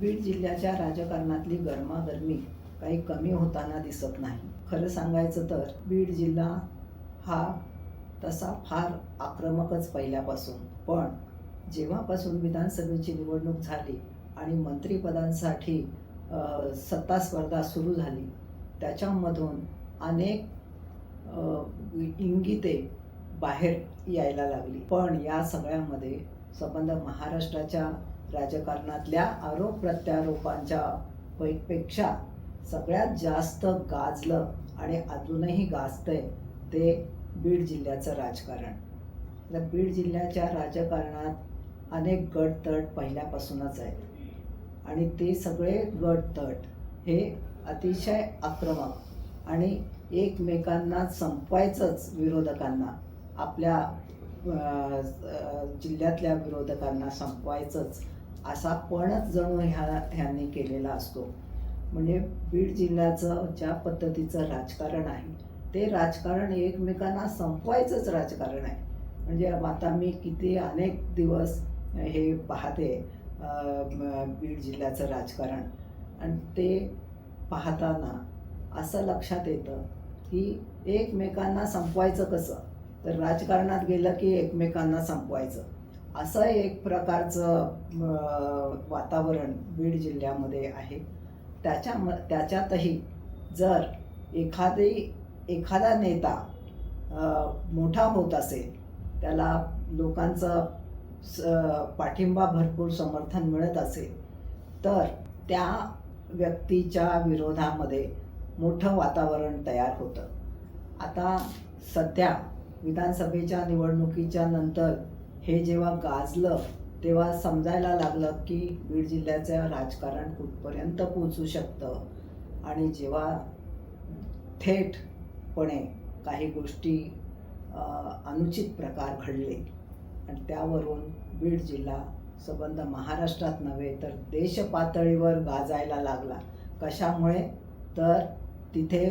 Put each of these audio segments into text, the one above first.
बीड जिल्ह्याच्या राजकारणातली गरमागरमी काही कमी होताना दिसत नाही. खरं सांगायचं तर बीड जिल्हा हा तसा फार आक्रमकच पहिल्यापासून. पण जेव्हापासून विधानसभेची निवडणूक झाली आणि मंत्रिपदांसाठी सत्ता स्पर्धा सुरू झाली त्याच्यामधून अनेक इंगिते बाहेर यायला लागली. पण या सगळ्यामध्ये संबंध महाराष्ट्राच्या राजकारणातल्या आरोप प्रत्यारोपांच्या पै- पेक्षा सगळ्यात जास्त गाजलं आणि अजूनही गाजतंय ते बीड जिल्ह्याचं राजकारण. तर बीड जिल्ह्याच्या राजकारणात अनेक गटतट पहिल्यापासूनच आहेत. आणि ते सगळे गटतट हे अतिशय आक्रमक आणि एकमेकांना संपवायचंच विरोधकांना आपल्या अं, जिल्ह्यातल्या विरोधकांना संपवायचंच असा पणच जणू ह्या ह्यांनी केलेला असतो. म्हणजे बीड जिल्ह्याचं ज्या पद्धतीचं राजकारण आहे ते राजकारण एकमेकांना संपवायचंच राजकारण आहे. म्हणजे आता मी किती अनेक दिवस हे पाहते बीड जिल्ह्याचं राजकारण. आणि ते पाहताना असं लक्षात येतं की एकमेकांना संपवायचं कसं? तर राजकारणात गेलं की एकमेकांना संपवायचं. असं एक प्रकारचं वातावरण बीड जिल्ह्यामध्ये आहे. त्याच्या त्याच्यातही जर एखादी एखादा नेता मोठा होत असेल त्याला लोकांचं स- पाठिंबा भरपूर समर्थन मिळत असेल तर त्या व्यक्तीच्या विरोधामध्ये मोठं वातावरण तयार होतं. आता सध्या विधानसभेच्या निवडणुकीच्या नंतर हे जेव्हा गाजलं तेव्हा समजायला लागलं की बीड जिल्ह्याचं राजकारण कुठपर्यंत पोचू शकतं? आणि जेव्हा थेटपणे काही गोष्टी अनुचित प्रकार घडले आणि त्यावरून बीड जिल्हा संबंध महाराष्ट्रात नव्हे तर देश पातळीवर गाजायला लागला. कशामुळे? तर तिथे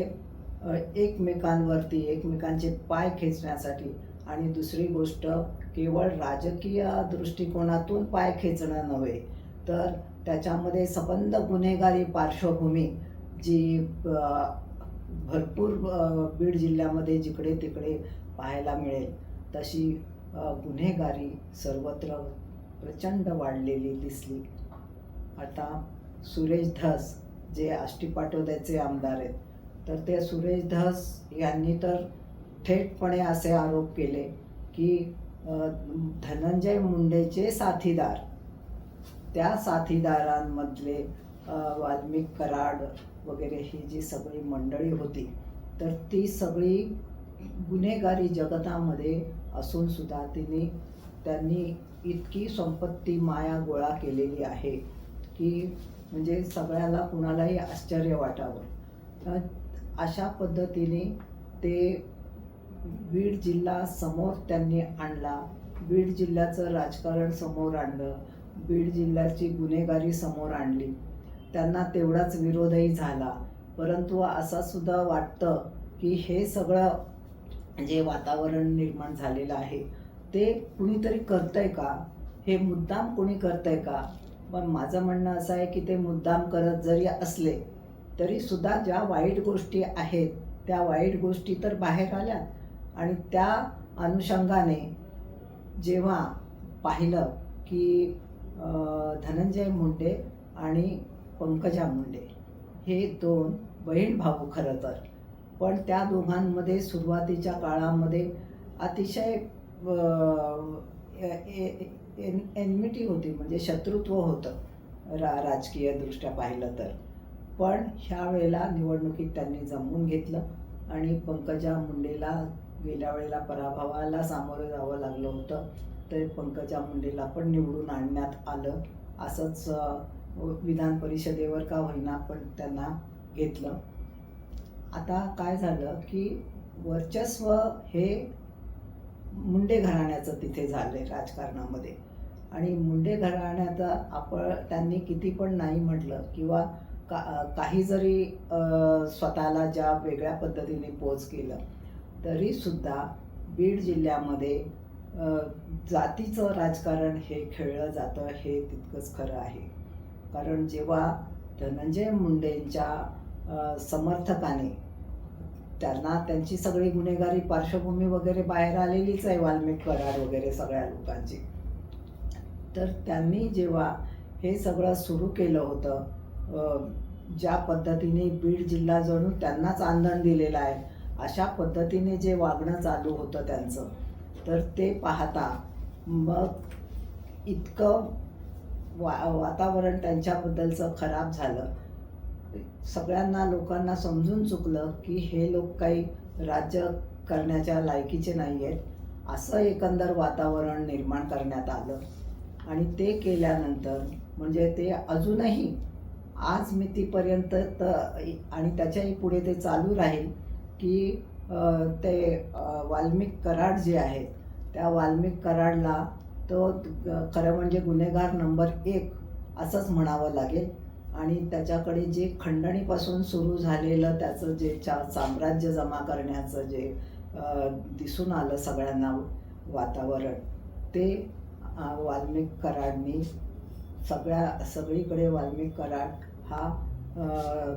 एकमेकांवरती एकमेकांचे पाय खेचण्यासाठी. आणि दुसरी गोष्ट केवळ राजकीय दृष्टिकोनातून पाय खेचणं नव्हे तर त्याच्यामध्ये सबंध गुन्हेगारी पार्श्वभूमी जी भरपूर बीड जिल्ह्यामध्ये जिकडे तिकडे पाहायला मिळेल तशी गुन्हेगारी सर्वत्र प्रचंड वाढलेली दिसली. आता सुरेश धस जे आष्टी पाटोद्याचे आमदार आहेत तर ते सुरेश धस यांनी तर थेटपणे असे आरोप केले की धनंजय मुंडेचे साथीदार. त्या साथीदारांमधले वाल्मिक कराड वगैरे ही जी सगळी मंडळी होती तर ती सगळी गुन्हेगारी जगतामध्ये असून सुद्धा तिने त्यांनी इतकी संपत्ती माया गोळा केलेली आहे की म्हणजे सगळ्याला कुणालाही आश्चर्य वाटावं. अशा पद्धतीने ते बीड जिल्हा समोर त्यांनी आणला. बीड जिल्ह्याचं राजकारण समोर आणलं. बीड जिल्ह्याची गुन्हेगारी समोर आणली. त्यांना तेवढाच विरोधही झाला. परंतु असं सुद्धा वाटतं की हे सगळं जे वातावरण निर्माण झालेलं आहे ते कुणीतरी करतंय का? हे मुद्दाम कोणी करतंय का? पण माझं म्हणणं असं आहे की ते मुद्दाम करत जरी असले तरीसुद्धा ज्या वाईट गोष्टी आहेत त्या वाईट गोष्टी तर बाहेर आल्या आणि त्या अनुषंगाने जेव्हा पाहिलं की धनंजय मुंडे आणि पंकजा मुंडे हे दोन बहीण भाऊ खरं तर पण त्या दोघांमध्ये सुरुवातीच्या काळामध्ये अतिशय एन एनमिटी होती म्हणजे शत्रुत्व होतं रा राजकीयदृष्ट्या पाहिलं तर. पण ह्या वेळेला निवडणुकीत त्यांनी जमवून घेतलं आणि पंकजा मुंडेला गेल्या वेळेला पराभवाला सामोरं जावं लागलं होतं तर पंकजा मुंडेला पण निवडून आणण्यात आलं. असंच विधान परिषदेवर का होईना पण त्यांना घेतलं. आता काय झालं की वर्चस्व हे मुंडे घराण्याचं तिथे झालंय राजकारणामध्ये. आणि मुंडे घराण्याचा आपण त्यांनी किती पण नाही म्हटलं किंवा का काही जरी स्वतःला ज्या वेगळ्या पद्धतीने पोच केलं तरीसुद्धा बीड जिल्ह्यामध्ये जातीचं राजकारण हे खेळलं जातं हे तितकंच खरं आहे. कारण जेव्हा धनंजय मुंडेंच्या समर्थकाने त्यांना त्यांची सगळी गुन्हेगारी पार्श्वभूमी वगैरे बाहेर आलेलीच आहे वाल्मिक करार वगैरे सगळ्या लोकांची. तर त्यांनी जेव्हा हे सगळं सुरू केलं होतं ज्या पद्धतीने बीड जिल्हा जणू त्यांनाच आंदण दिलेलं आहे अशा पद्धतीने जे वागणं चालू होतं त्यांचं तर ते पाहता मग इतकं वा वातावरण त्यांच्याबद्दलचं खराब झालं. सगळ्यांना लोकांना समजून चुकलं की हे लोक काही राज्य करण्याच्या लायकीचे नाही आहेत. असं एकंदर वातावरण निर्माण करण्यात आलं. आणि ते केल्यानंतर म्हणजे ते अजूनही आज मितीपर्यंत तर आणि त्याच्याही पुढे ते चालू राहील की ते वाल्मिक कराड जे आहेत त्या वाल्मिक कराडला तो खरं म्हणजे गुन्हेगार नंबर एक असंच म्हणावं लागेल. आणि त्याच्याकडे जे खंडणीपासून सुरू झालेलं त्याचं जे चा साम्राज्य जमा करण्याचं जे दिसून आलं सगळ्यांना वातावरण ते वाल्मिक कराडनी सगळ्या सगळीकडे वाल्मिक कराड हा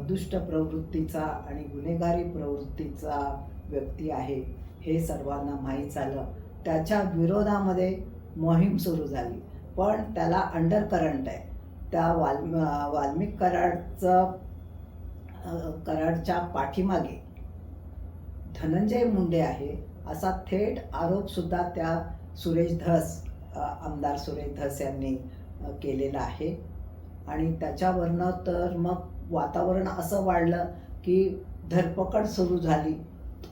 दुष्ट प्रवृत्तीचा आणि गुन्हेगारी प्रवृत्तीचा व्यक्ती आहे हे सर्वांना माहीत झालं. त्याच्या विरोधामध्ये मोहीम सुरू झाली. पण त्याला अंडर करंट आहे. त्या वाल्म वाल्मिक कराडचं कराडच्या पाठीमागे धनंजय मुंडे आहे असा थेट आरोपसुद्धा त्या सुरेश धस आमदार सुरेश धस यांनी केलेला आहे. आणि त्याच्यावरनं तर मग वातावरण असं वाढलं की धरपकड सुरू झाली.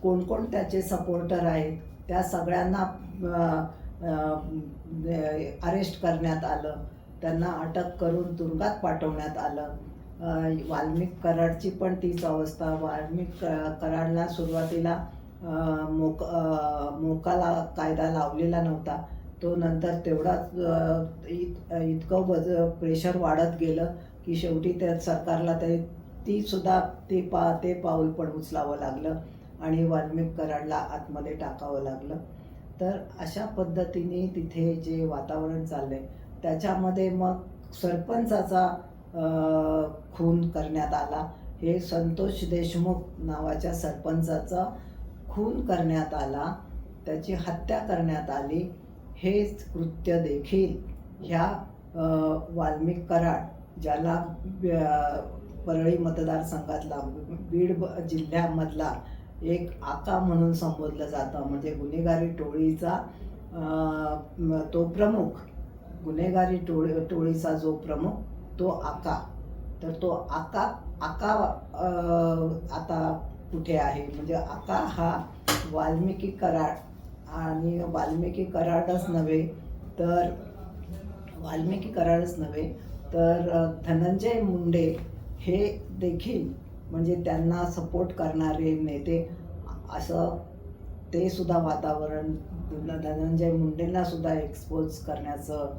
कोण कोण त्याचे सपोर्टर आहेत त्या सगळ्यांना अरेस्ट करण्यात आलं. त्यांना अटक करून तुरुंगात पाठवण्यात आलं. वाल्मिक कराडची पण तीच अवस्था. वाल्मिक क- कराडला सुरुवातीला मोक मोकाला कायदा लावलेला नव्हता. तो नंतर तेवढाच इत इतकं वज प्रेशर वाढत गेलं. की शेवटी त्या सरकारला ते ती सुद्धा ते पा ते पाऊल पण उचलावं लागलं आणि वाल्मिक कराडला आतमध्ये टाकावं लागलं. तर अशा पद्धतीने तिथे जे वातावरण चाललंय त्याच्यामध्ये मग सरपंचाचा खून करण्यात आला. हे संतोष देशमुख नावाच्या सरपंचाचा खून करण्यात आला. त्याची हत्या करण्यात आली. हेच कृत्य देखील ह्या वाल्मिक कराड ज्याला परळी मतदारसंघातला बीड जिल्ह्यामधला एक आका म्हणून संबोधलं जातं. म्हणजे गुन्हेगारी टोळीचा तो प्रमुख गुन्हेगारी टोळी टोळीचा जो प्रमुख तो आका. तर तो आका आका आता कुठे आहे? म्हणजे आका हा वाल्मिकी कराड आणि वाल्मिकी कराडच नव्हे तर वाल्मिकी कराडच नव्हे तर धनंजय मुंडे हे देखील म्हणजे त्यांना सपोर्ट करणारे नेते असं ते सुद्धा वातावरण धनंजय मुंडेंना सुद्धा एक्सपोज करण्याचं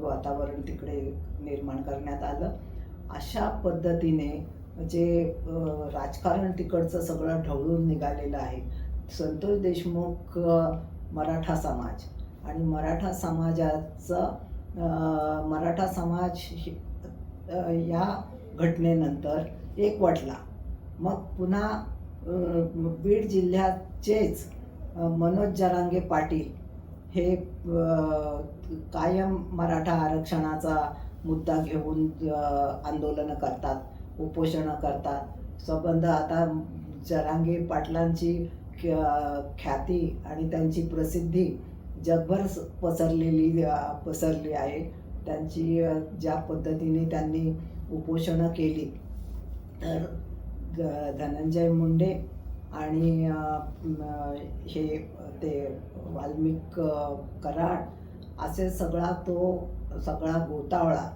वातावरण तिकडे निर्माण करण्यात आलं. अशा पद्धतीने जे राजकारण तिकडचं सगळं ढवळून निघालेलं आहे. संतोष देशमुख मराठा समाज. आणि मराठा समाजाचं मराठा समाज हे- या घटनेनंतर एकवटला मग पुन्हा बीड जिल्ह्याचेच मनोज जरांगे पाटील हे कायम मराठा आरक्षणाचा मुद्दा घेऊन आंदोलनं करतात उपोषणं करतात. संबंध आता जरांगे पाटलांची ख्या- ख्याती आणि त्यांची प्रसिद्धी जगभर स- पसरलेली पसरली आहे. त्यांची ज्या पद्धतीने त्यांनी उपोषणं केली तर धनंजय मुंडे आणि हे ते वाल्मिक कराड असे सगळा तो सगळा गोतावळा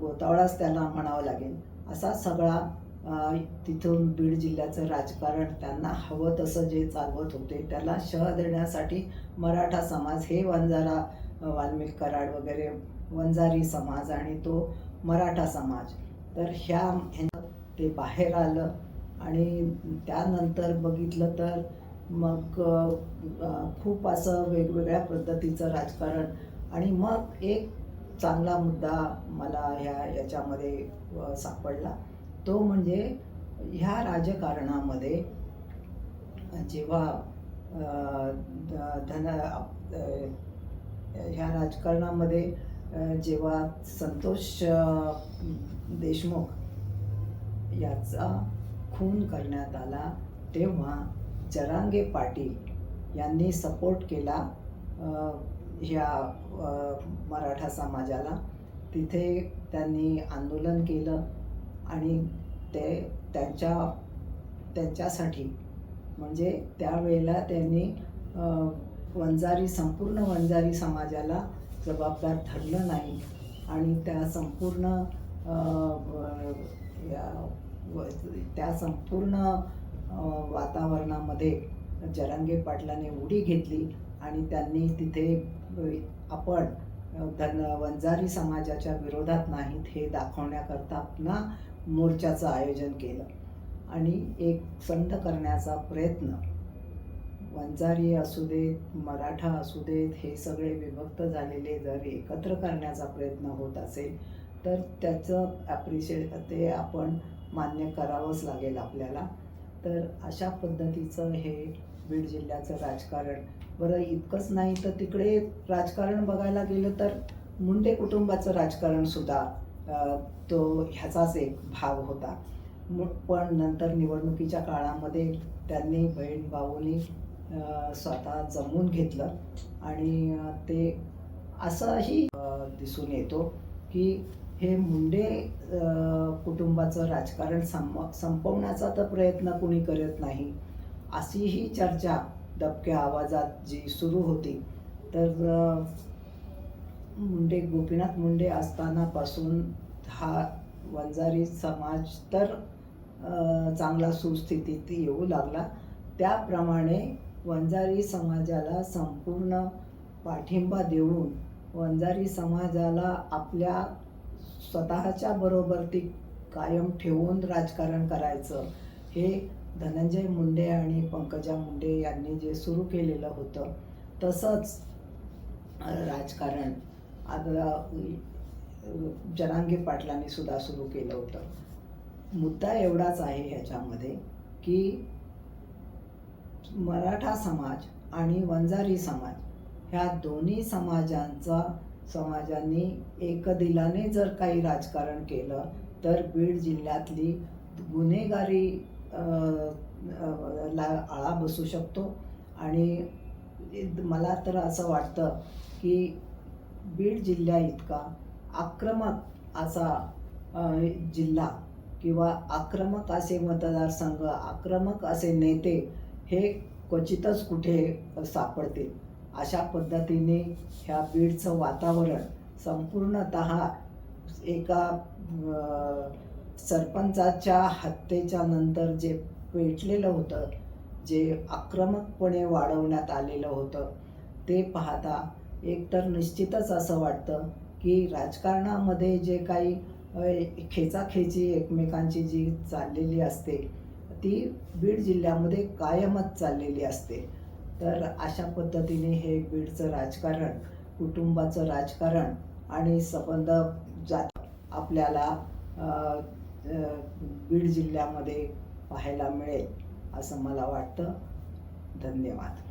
गोतावळाच त्याला म्हणावं लागेल. असा सगळा तिथून बीड जिल्ह्याचं राजकारण त्यांना हवं तसं जे चालवत होते त्याला शह देण्यासाठी मराठा समाज हे वंजारा वाल्मिक कराड वगैरे वंजारी समाज आणि तो मराठा समाज. तर ह्या ते बाहेर आलं आणि त्यानंतर बघितलं तर मग खूप असं वेगवेगळ्या पद्धतीचं राजकारण आणि मग एक चांगला मुद्दा मला ह्या याच्यामध्ये सापडला. तो म्हणजे ह्या राजकारणामध्ये जेव्हा धन ह्या राजकारणामध्ये जेव्हा संतोष देशमुख याचा खून करण्यात आला तेव्हा जरांगे पाटील यांनी सपोर्ट केला ह्या मराठा समाजाला. तिथे त्यांनी आंदोलन केलं. आणि ते त्यांच्या त्यांच्यासाठी. म्हणजे त्यावेळेला त्यांनी वंजारी संपूर्ण वंजारी समाजाला जबाबदार धरलं नाही. आणि त्या संपूर्ण या- त्या संपूर्ण वातावरणामध्ये जरांगे पाटलाने उडी घेतली आणि त्यांनी तिथे आपण धन वंजारी समाजाच्या विरोधात नाहीत हे दाखवण्याकरता पुन्हा मोर्चाचं आयोजन केलं. आणि एक संध करण्याचा प्रयत्न. वंजारी असू देत मराठा असू देत हे सगळे विभक्त झालेले जर एकत्र करण्याचा प्रयत्न होत असेल तर त्याचं ॲप्रिशिएट ते आपण मान्य करावंच लागेल आपल्याला. तर अशा पद्धतीचं हे बीड जिल्ह्याचं राजकारण. बरं इतकंच नाही तर तिकडे राजकारण बघायला गेलं तर मुंडे कुटुंबाचं राजकारणसुद्धा तो ह्याचाच एक भाग होता. पण नंतर निवडणुकीच्या काळामध्ये त्यांनी बहीण भाऊनी स्वतः जमून घेतलं आणि ते असंही दिसून येतो की हे मुंडे कुटुंबाचं राजकारण संप संपवण्याचा तर प्रयत्न कुणी करत नाही. अशीही चर्चा दबक्या आवाजात जी सुरू होती तर मुंडे गोपीनाथ मुंडे असतानापासून हा वंजारी समाज तर चांगला सुस्थितीत येऊ लागला. त्याप्रमाणे वंजारी समाजाला संपूर्ण पाठिंबा देऊन वंजारी समाजाला आपल्या स्वतःच्या बरोबरती कायम ठेवून राजकारण करायचं हे धनंजय मुंडे आणि पंकजा मुंडे यांनी जे सुरू केलेलं होतं तसंच राजकारण. आता जनांगी पाटलांनी सुद्धा सुरू केलं होतं. मुद्दा एवढाच आहे ह्याच्यामध्ये की मराठा समाज आणि वंजारी समाज ह्या दोन्ही समाजांचा समाजांनी एकदिलाने जर काही राजकारण केलं तर बीड जिल्ह्यातली गुन्हेगारी ला आळा बसू शकतो. आणि मला तर असं वाटतं की बीड जिल्ह्या इतका आक्रमक असा जिल्हा किंवा आक्रमक असे मतदारसंघ आक्रमक असे नेते हे क्वचितच कुठे सापडतील? अशा पद्धतीने ह्या बीडचं वातावरण संपूर्णत एका सरपंचाच्या हत्येच्या नंतर जे पेटलेलं होतं जे आक्रमकपणे वाढवण्यात आलेलं होतं ते पाहता एकतर निश्चितच असं वाटतं की राजकारणामध्ये जे काही खेचाखेची एकमेकांची जी चाललेली असते ती बीड जिल्ह्यामध्ये कायमच चाललेली असते. तर अशा पद्धतीने हे बीडचं राजकारण कुटुंबाचं राजकारण आणि संबंध जात आपल्याला बीड जिल्ह्यामध्ये पाहायला मिळेल असं मला वाटतं. धन्यवाद.